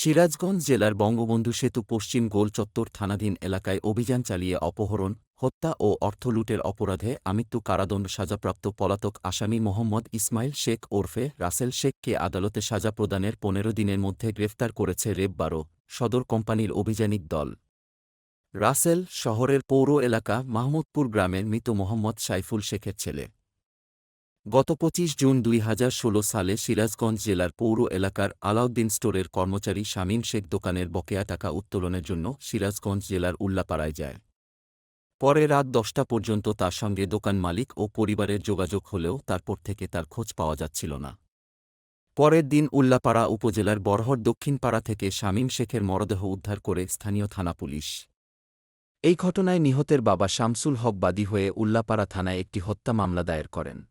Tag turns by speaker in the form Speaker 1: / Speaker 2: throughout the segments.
Speaker 1: সিরাজগঞ্জ জেলার বঙ্গবন্ধু সেতু পশ্চিম গোলচত্বর থানাধীন এলাকায় অভিযান চালিয়ে অপহরণ, হত্যা ও অর্থ লুটের অপরাধে আমৃত্যু কারাদণ্ড সাজাপ্রাপ্ত পলাতক আসামি মোহাম্মদ ইসমাইল শেখ ওরফে রাসেল শেখকে আদালতে সাজা প্রদানের পনেরো দিনের মধ্যে গ্রেফতার করেছে রেব বারো, সদর কোম্পানির অভিযানিক দল। রাসেল শহরের পৌর এলাকা মাহমুদপুর গ্রামের মৃত মোহাম্মদ সাইফুল শেখের ছেলে। গত পঁচিশ জুন দুই হাজার ষোলো সালে সিরাজগঞ্জ জেলার পৌর এলাকার আলাউদ্দিন স্টোরের কর্মচারী শামীম শেখ দোকানের বকেয়া টাকা উত্তোলনের জন্য সিরাজগঞ্জ জেলার উল্লাপাড়ায় যায়। পরে রাত দশটা পর্যন্ত তার সঙ্গে দোকান মালিক ও পরিবারের যোগাযোগ হলেও তারপর থেকে তার খোঁজ পাওয়া যাচ্ছিল না। পরের দিন উল্লাপাড়া উপজেলার বরহর দক্ষিণপাড়া থেকে শামীম শেখের মরদেহ উদ্ধার করে স্থানীয় থানা পুলিশ। এই ঘটনায় নিহতের বাবা শামসুল হক বাদী হয়ে উল্লাপাড়া থানায় একটি হত্যা মামলা দায়ের করেন।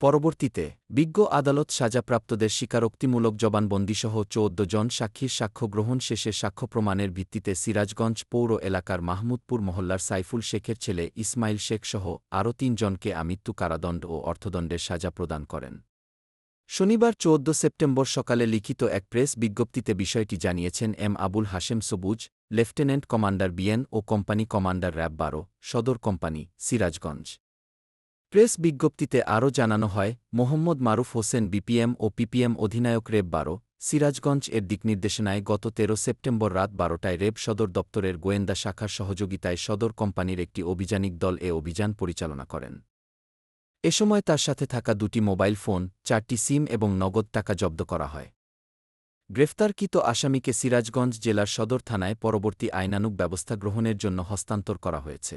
Speaker 1: পরবর্তীতে, বিজ্ঞ আদালত সাজাপ্রাপ্তদের স্বীকারোক্তিমূলক জবানবন্দিসহ চৌদ্দ জন সাক্ষীর সাক্ষ্য গ্রহণ শেষে সাক্ষ্য প্রমাণের ভিত্তিতে সিরাজগঞ্জ পৌর এলাকার মাহমুদপুর মহল্লার সাইফুল শেখের ছেলে ইসমাইল শেখসহ আরও তিনজনকে আমৃত্যু কারাদণ্ড ও অর্থদণ্ডের সাজা প্রদান করেন। শনিবার চৌদ্দ সেপ্টেম্বর সকালে লিখিত এক প্রেস বিজ্ঞপ্তিতে বিষয়টি জানিয়েছেন M Abul Hashem Sabuj, lieutenant commander BN ও কোম্পানি কমান্ডার র্যাব বারো, সদর কোম্পানি, সিরাজগঞ্জ। প্রেস বিজ্ঞপ্তিতে আরও জানানো হয়, মোহাম্মদ মারুফ হোসেন বিপিএম ও পিপিএম অধিনায়ক রেব বারো, সিরাজগঞ্জ এর দিকনির্দেশনায় গত তেরো সেপ্টেম্বর রাত বারোটায় রেব সদর দপ্তরের গোয়েন্দা শাখার সহযোগিতায় সদর কোম্পানির একটি অভিযানিক দল এ অভিযান পরিচালনা করেন। এ সময় তার সাথে থাকা দুটি মোবাইল ফোন, চারটি সিম এবং নগদ টাকা জব্দ করা হয়। গ্রেফতারকৃত আসামিকে সিরাজগঞ্জ জেলার সদর থানায় পরবর্তী আইনানুগ ব্যবস্থা গ্রহণের জন্য হস্তান্তর করা হয়েছে।